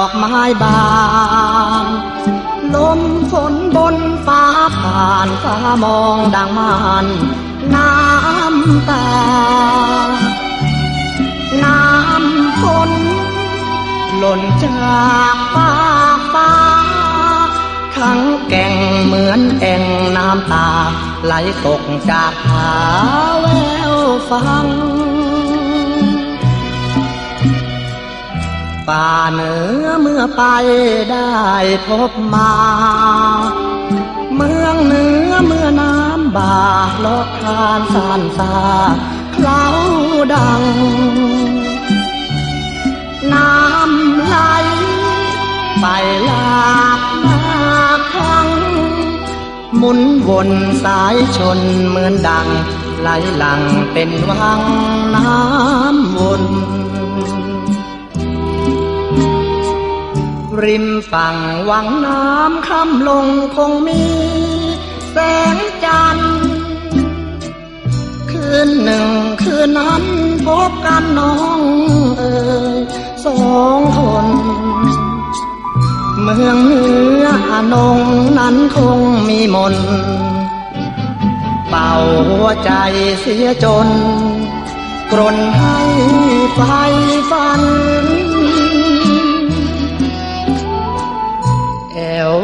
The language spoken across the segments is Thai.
อกไม้บานลมฝนบนฟ้าผ่านฟ้ามองดังมันน้ำตา น้ำฝนหล่นจากฟ้าฟ้า ทั้งแก่งเหมือนแอ่งน้ำตา ไหลตกจากผาแววฟัง ป่าเหนือเมื่อไปได้พบมา เมืองเหนือเมื่อน้ำบากลอดทานสานสาเคล้าดัง น้ำไหลไปหลากหน้าครั้ง หมุนวนสายชนเหมือนดังไหลหลังเป็นวังน้ำวน ริมฝั่งวังน้ำค่ำลงคงมี แสงจันทร์คืนหนึ่งคืนนั้นพบกันน้องเอ่ยสองคน เมืองเหนืออนงนั้นคงมีมน เป่าหัวใจเสียจน กรนให้ไฟฟัน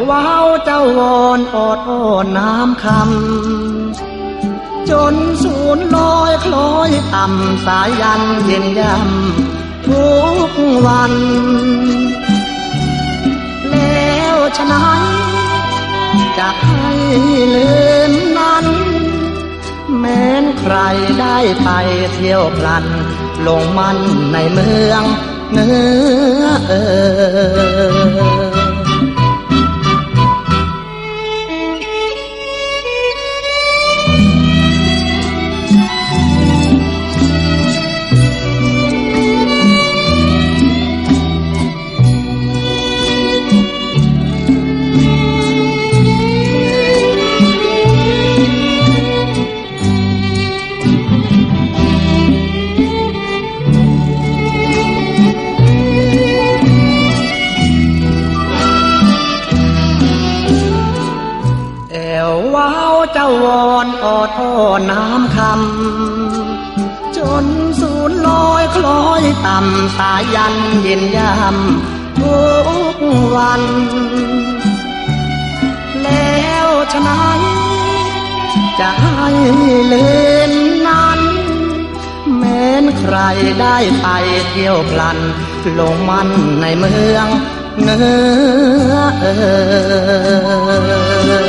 ว้าวเจ้าวอนอดอ้อนน้ำคำ จนสูญลอยคล้อยต่ำสายยันเย็นยำทุกวัน แล้วฉะนั้นจะให้ลืมนั้น แม้นใครได้ไปเที่ยวพลัน ลงมันในเมืองเนื้อเออ วอนออดอ้อนน้ำคำ จนสูญลอยคล้อยต่ำสายันเย็นยำทุกวัน แล้วฉะนั้นจะให้เล่นนั้น แม้นใครได้ไปเที่ยวพลัน ลงมันในเมืองเนื้อเออ